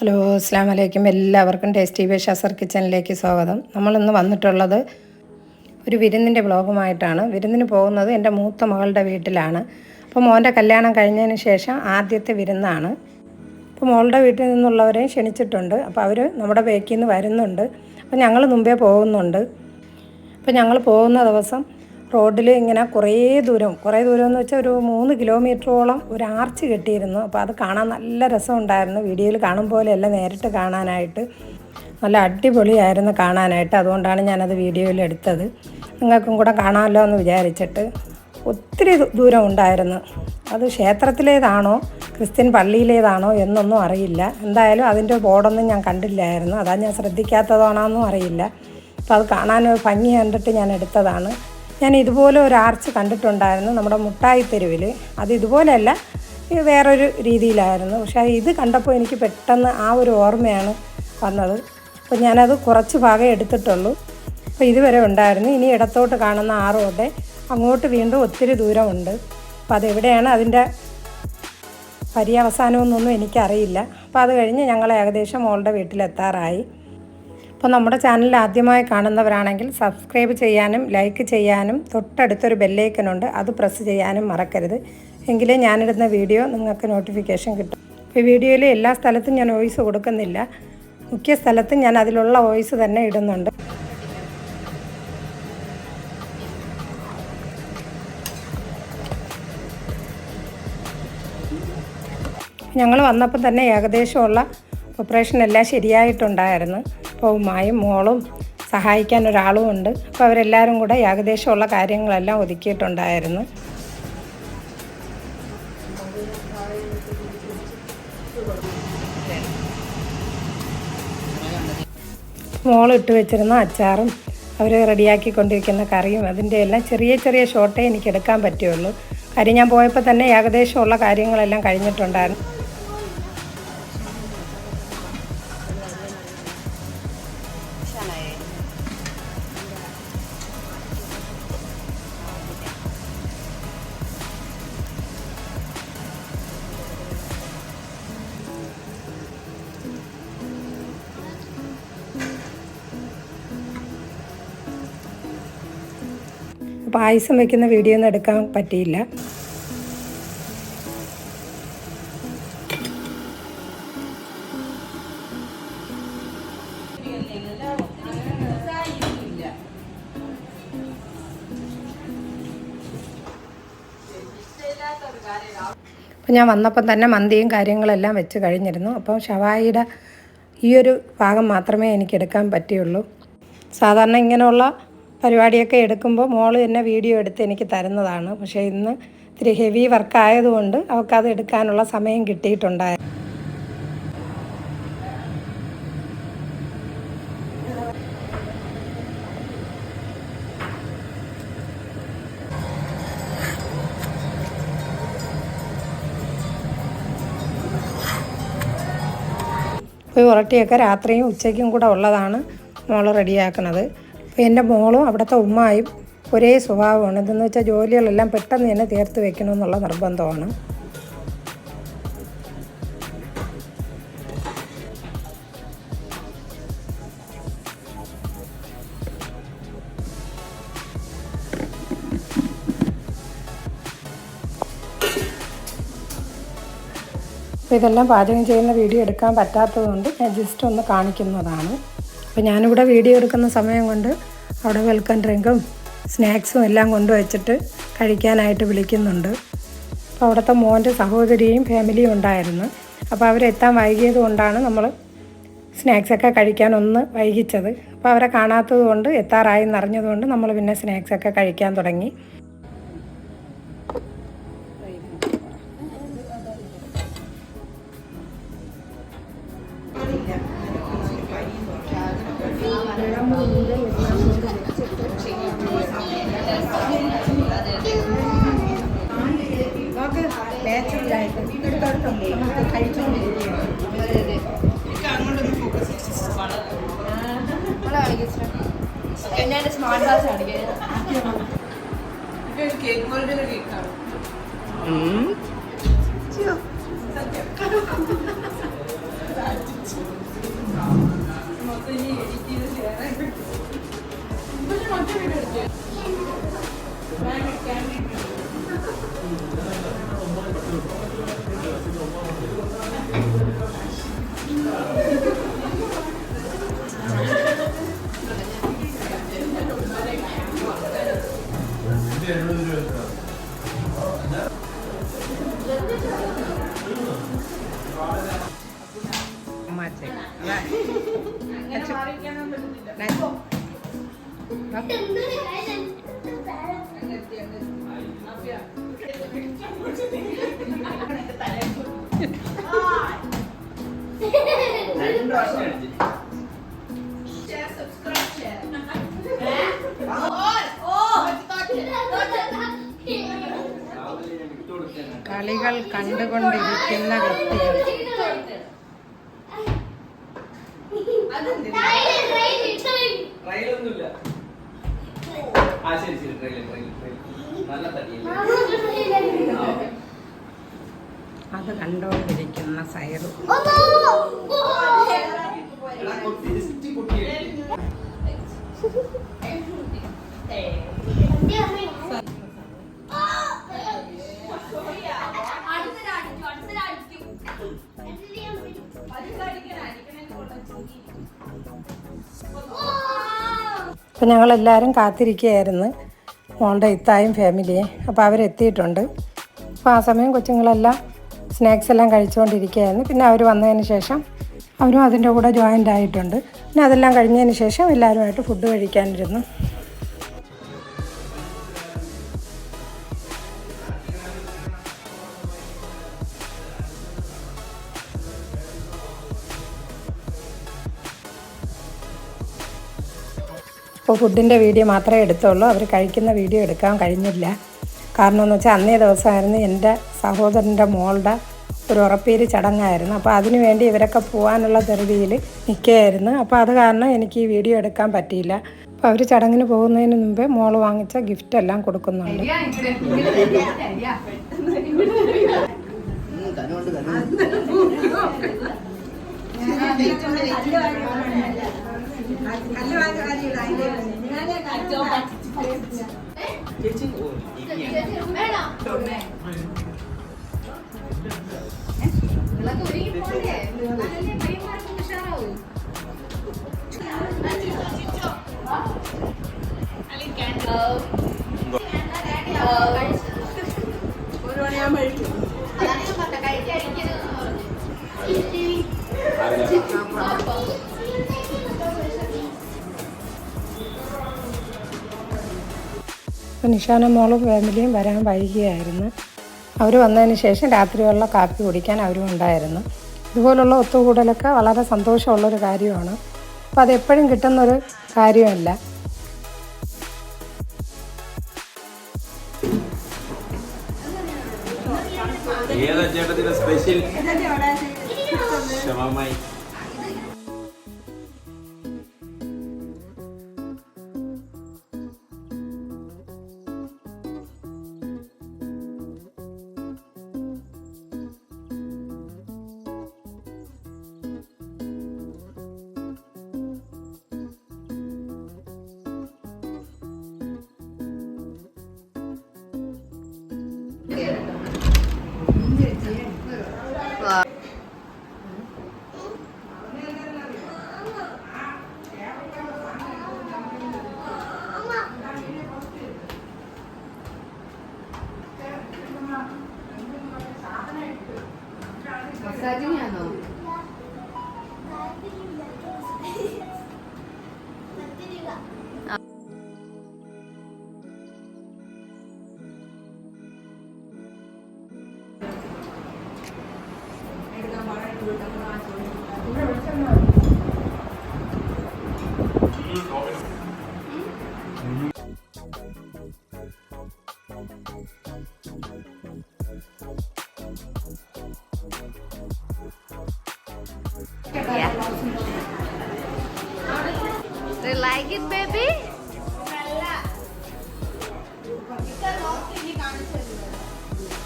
Hello അസ്സാം വലൈക്കും എല്ലാവർക്കും ടേസ്റ്റി ബേ ഷസർ കിച്ചണിലേക്ക് സ്വാഗതം. നമ്മളിന്ന് വന്നിട്ടുള്ളത് ഒരു വിരുന്നിന്റെ ബ്ലോഗുമായിട്ടാണ് വിരുന്നിന് പോകുന്നത് എന്റെ മൂത്ത മകളുടെ വീട്ടിലാണ്. അപ്പോൾ മോന്റെ കല്യാണം കഴിഞ്ഞതിന് ശേഷം ആദ്യത്തെ വിരുന്നാണ്. അപ്പോൾ മോളുടെ വീട്ടിൽ നിന്നുള്ളവരെ ക്ഷണിച്ചിട്ടുണ്ട്. അപ്പോൾ അവർ നമ്മുടെ ബേക്കിൽ നിന്ന് വരുന്നുണ്ട്. അപ്പോൾ ഞങ്ങൾ മുമ്പേ പോകുന്നുണ്ട്. അപ്പോൾ ഞങ്ങൾ പോകുന്ന ദിവസം റോഡിൽ ഇങ്ങനെ കുറേ ദൂരം കുറേ ദൂരം എന്ന് വെച്ചാൽ ഒരു മൂന്ന് കിലോമീറ്ററോളം ഒരു ആർച്ച് കെട്ടിയിരുന്നു. അപ്പോൾ അത് കാണാൻ നല്ല രസമുണ്ടായിരുന്നു. വീഡിയോയിൽ കാണും പോലെയല്ല നേരിട്ട് കാണാനായിട്ട്. നല്ല അടിപൊളിയായിരുന്നു കാണാനായിട്ട്. അതുകൊണ്ടാണ് ഞാനത് വീഡിയോയിൽ എടുത്തത്. നിങ്ങൾക്കും കൂടെ കാണാമല്ലോ എന്ന് വിചാരിച്ചിട്ട് ഒത്തിരി ദൂരം ഉണ്ടായിരുന്നു. അത് ക്ഷേത്രത്തിലേതാണോ ക്രിസ്ത്യൻ പള്ളിയിലേതാണോ എന്നൊന്നും അറിയില്ല. എന്തായാലും അതിന്റെ ബോർഡൊന്നും ഞാൻ കണ്ടില്ലായിരുന്നു. അതാ ഞാൻ ശ്രദ്ധിക്കാത്തതാണോന്നും അറിയില്ല. അപ്പോൾ അത് കാണാൻ ഭംഗി കണ്ടിട്ട് ഞാൻ എടുത്തതാണ്. ഞാൻ ഇതുപോലെ ഒരു ആർച്ച് കണ്ടിട്ടുണ്ടായിരുന്നു നമ്മുടെ മുട്ടായി തെരുവിൽ. അത് ഇതുപോലെയല്ല ഇത് വേറൊരു രീതിയിലായിരുന്നു. പക്ഷേ ഇത് കണ്ടപ്പോൾ എനിക്ക് പെട്ടെന്ന് ആ ഒരു ഓർമ്മയാണ് വന്നത്. അപ്പോൾ ഞാനത് കുറച്ച് ഭാഗം എടുത്തിട്ടുള്ളൂ. അപ്പോൾ ഇതുവരെ ഉണ്ടായിരുന്നു. ഇനി ഇടത്തോട്ട് കാണുന്ന ആ അങ്ങോട്ട് വീണ്ടും ഒത്തിരി ദൂരമുണ്ട്. അപ്പോൾ അതെവിടെയാണ് അതിന്റെ പര്യവസാനമൊന്നൊന്നും എനിക്കറിയില്ല. അപ്പോൾ അത് കഴിഞ്ഞ് ഞങ്ങൾ ഏകദേശം മോളുടെ വീട്ടിലെത്താറായി. അപ്പോൾ നമ്മുടെ ചാനൽ ആദ്യമായി കാണുന്നവരാണെങ്കിൽ സബ്സ്ക്രൈബ് ചെയ്യാനും ലൈക്ക് ചെയ്യാനും തൊട്ടടുത്തൊരു ബെല്ലൈക്കനുണ്ട് അത് പ്രസ് ചെയ്യാനും മറക്കരുത്. എങ്കിലേ ഞാനിടുന്ന വീഡിയോ നിങ്ങൾക്ക് നോട്ടിഫിക്കേഷൻ കിട്ടും. ഇപ്പോൾ വീഡിയോയിൽ എല്ലാ സ്ഥലത്തും ഞാൻ വോയിസ് കൊടുക്കുന്നില്ല. മുഖ്യ സ്ഥലത്തും ഞാൻ അതിലുള്ള വോയിസ് തന്നെ ഇടുന്നുണ്ട്. ഞങ്ങൾ വന്നപ്പോൾ തന്നെ ഏകദേശമുള്ള ഓപ്പറേഷൻ എല്ലാം ശരിയായിട്ടുണ്ടായിരുന്നു. അപ്പോൾ ഉമ്മായും മോളും സഹായിക്കാൻ ഒരാളും ഉണ്ട് അപ്പോൾ അവരെല്ലാവരും കൂടെ ഏകദേശമുള്ള കാര്യങ്ങളെല്ലാം ഒതുക്കിയിട്ടുണ്ടായിരുന്നു. മോളിട്ട് വെച്ചിരുന്ന അച്ചാറും അവർ റെഡിയാക്കിക്കൊണ്ടിരിക്കുന്ന കറിയും അതിന്റെ എല്ലാം ചെറിയ ചെറിയ ഷോട്ടേ എനിക്ക് എടുക്കാൻ പറ്റുള്ളൂ. കാര്യം ഞാൻ പോയപ്പോൾ തന്നെ ഏകദേശമുള്ള കാര്യങ്ങളെല്ലാം കഴിഞ്ഞിട്ടുണ്ടായിരുന്നു. പായസം വെക്കുന്ന വീഡിയോ ഒന്നും എടുക്കാൻ പറ്റിയില്ല. അപ്പം ഞാൻ വന്നപ്പം തന്നെ മന്തിയും കാര്യങ്ങളെല്ലാം വെച്ച് കഴിഞ്ഞിരുന്നു. അപ്പോൾ ഷവായിയുടെ ഈ ഒരു ഭാഗം മാത്രമേ എനിക്ക് എടുക്കാൻ പറ്റിയുള്ളൂ. സാധാരണ ഇങ്ങനെയുള്ള പരിപാടിയൊക്കെ എടുക്കുമ്പോൾ മോൾ തന്നെ വീഡിയോ എടുത്ത് എനിക്ക് തരുന്നതാണ്. പക്ഷേ ഇന്ന് ഇത്തിരി ഹെവി വർക്ക് ആയതുകൊണ്ട് അവൾക്കത് എടുക്കാനുള്ള സമയം കിട്ടിയിട്ടുണ്ടായിരുന്നു ഉരട്ടിയൊക്കെ രാത്രിയും ഉച്ചയ്ക്കും കൂടെ ഉള്ളതാണ് മോൾ റെഡിയാക്കുന്നത്. അപ്പോൾ എന്റെ മോളും അവിടുത്തെ ഉമ്മായും ഒരേ സ്വഭാവമാണ്. ഇതെന്ന് വെച്ചാൽ ജോലികളെല്ലാം പെട്ടെന്ന് തന്നെ തീർത്ത് വെക്കണമെന്നുള്ള നിർബന്ധമാണ്. ഇതെല്ലാം പാചകം ചെയ്യുന്ന വീഡിയോ എടുക്കാൻ പറ്റാത്തതുകൊണ്ട് ഞാൻ ജസ്റ്റ് ഒന്ന് കാണിക്കുന്നതാണ്. അപ്പോൾ ഞാനിവിടെ വീഡിയോ എടുക്കുന്ന സമയം കൊണ്ട് അവിടെ വെൽക്കം ഡ്രിങ്കും സ്നാക്സും എല്ലാം കൊണ്ടുവച്ചിട്ട് കഴിക്കാനായിട്ട് വിളിക്കുന്നുണ്ട്. അപ്പോൾ അവിടുത്തെ മോന്റെ സഹോദരിയും ഫാമിലിയും ഉണ്ടായിരുന്നു. അപ്പോൾ അവരെത്താൻ വൈകിയത് കൊണ്ടാണ് നമ്മൾ സ്നാക്സൊക്കെ കഴിക്കാൻ ഒന്ന് വൈകിച്ചത്. അപ്പോൾ അവരെ കാണാത്തത് കൊണ്ട് എത്താറായി എന്നറിഞ്ഞതുകൊണ്ട് നമ്മൾ പിന്നെ സ്നാക്സൊക്കെ കഴിക്കാൻ തുടങ്ങി. നമുക്ക് കഴിച്ചുകൊണ്ടിരിക്കുകയാണ് ഞാൻ സ്മാർട്ട് വാച്ച് കാണിക്കുന്നത് കേക്ക് പോലത്തെ കേക്കാണ് കളികൾ കണ്ടുകൊണ്ടിരിക്കുന്ന വ്യക്തികൾ അത് കണ്ടുകൊണ്ടിരിക്കുന്ന സൈറു. അപ്പം ഞങ്ങളെല്ലാവരും കാത്തിരിക്കുകയായിരുന്നു മോളുടെ ഇത്തായും ഫാമിലിയെ അപ്പോൾ അവരെത്തിയിട്ടുണ്ട് അപ്പോൾ ആ സമയം കൊച്ചുങ്ങളെല്ലാം സ്നാക്സ് എല്ലാം കഴിച്ചുകൊണ്ടിരിക്കുകയായിരുന്നു. പിന്നെ അവർ വന്നതിന് ശേഷം അവരും അതിന്റെ കൂടെ ജോയിന്റ് ആയിട്ടുണ്ട്. പിന്നെ അതെല്ലാം കഴിഞ്ഞതിന് ശേഷം എല്ലാവരുമായിട്ട് ഫുഡ് കഴിക്കാനിരുന്നു. അപ്പോൾ ഫുഡിന്റെ വീഡിയോ മാത്രമേ എടുത്തുള്ളൂ. അവർ കഴിക്കുന്ന വീഡിയോ എടുക്കാൻ കഴിഞ്ഞില്ല. കാരണം എന്ന് വെച്ചാൽ അന്നേ ദിവസമായിരുന്നു എന്റെ സഹോദരന്റെ മോളുടെ ഒരു ഉറപ്പേര് ചടങ്ങായിരുന്നു. അപ്പോൾ അതിനു വേണ്ടി ഇവരൊക്കെ പോകാനുള്ള ധൃതിയിൽ നിൽക്കുകയായിരുന്നു. അപ്പോൾ അത് കാരണം എനിക്ക് ഈ വീഡിയോ എടുക്കാൻ പറ്റിയില്ല. അപ്പോൾ അവർ ചടങ്ങിന് പോകുന്നതിന് മുമ്പേ മോൾ വാങ്ങിച്ച ഗിഫ്റ്റ് എല്ലാം കൊടുക്കുന്നുണ്ട്. ചേച്ചി 这没了 അപ്പോൾ നിഷാന മോളും ഫാമിലിയും വരാൻ വൈകിയായിരുന്നു. അവർ വന്നതിന് ശേഷം രാത്രിയുള്ള കാപ്പി കുടിക്കാൻ അവരും ഉണ്ടായിരുന്നു. ഇതുപോലുള്ള ഒത്തുകൂടലൊക്കെ വളരെ സന്തോഷമുള്ളൊരു കാര്യമാണ്. അപ്പോൾ അതെപ്പോഴും കിട്ടുന്നൊരു കാര്യമല്ല. ഏതാ ചേട്ടത്തിന്റെ സ്പെഷ്യൽ ക്ഷമമായി. Lagi.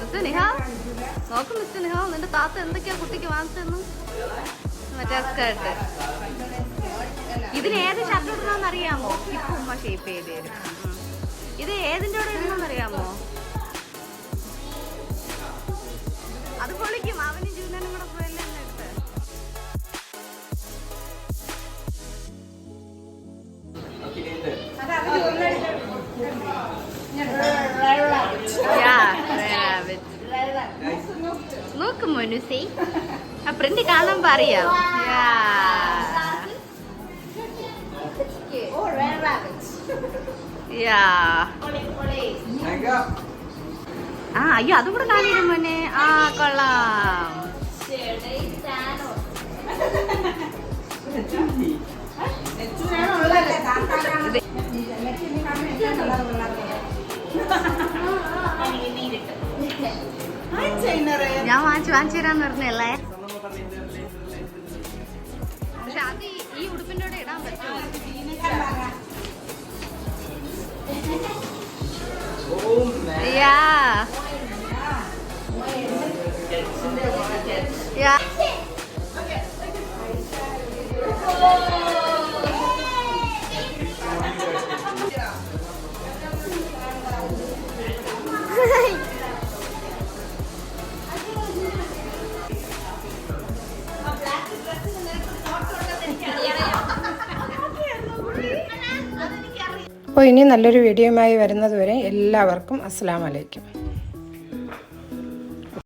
മിസ്റ്റർ നിഹാൽ നോക്ക് മിസ്റ്റർ നിഹാൽ നിന്റെ താത്ത എന്തൊക്കെയാ കുട്ടിക്ക് വാങ്ങിച്ചെന്നു മറ്റേ സ്കേർട്ട്. ഇതിന് ഏത് ഷർട്ട് ഇടണമെന്ന് അറിയാമോ? ഇപ്പൊ ഉമ്മ ഷേപ്പ് ചെയ്ത് ഇത് ഏതിന്റെ കൂടെ ഇടണമെന്ന് അറിയാമോ? അത് പൊളിക്കും അവനും ജൂനനും കൂടെ അറിയാം. ആ അയ്യോ അതും കൂടെ കാണിക്കും മോനെ? ആ കൊള്ളാം. ഞാൻ വാങ്ങിച്ചു വാങ്ങിച്ചു തരാന്ന് പറഞ്ഞല്ലേ? പക്ഷെ അത് ഈ- ഈ ഉടുപ്പിന്റെ കൂടെ ഇടാൻ പറ്റുമോ? ഓ യാ. യാ. അപ്പോൾ ഇനി നല്ലൊരു വീഡിയോയുമായി വരുന്നതുവരെ എല്ലാവർക്കും അസ്സാം വലൈക്കും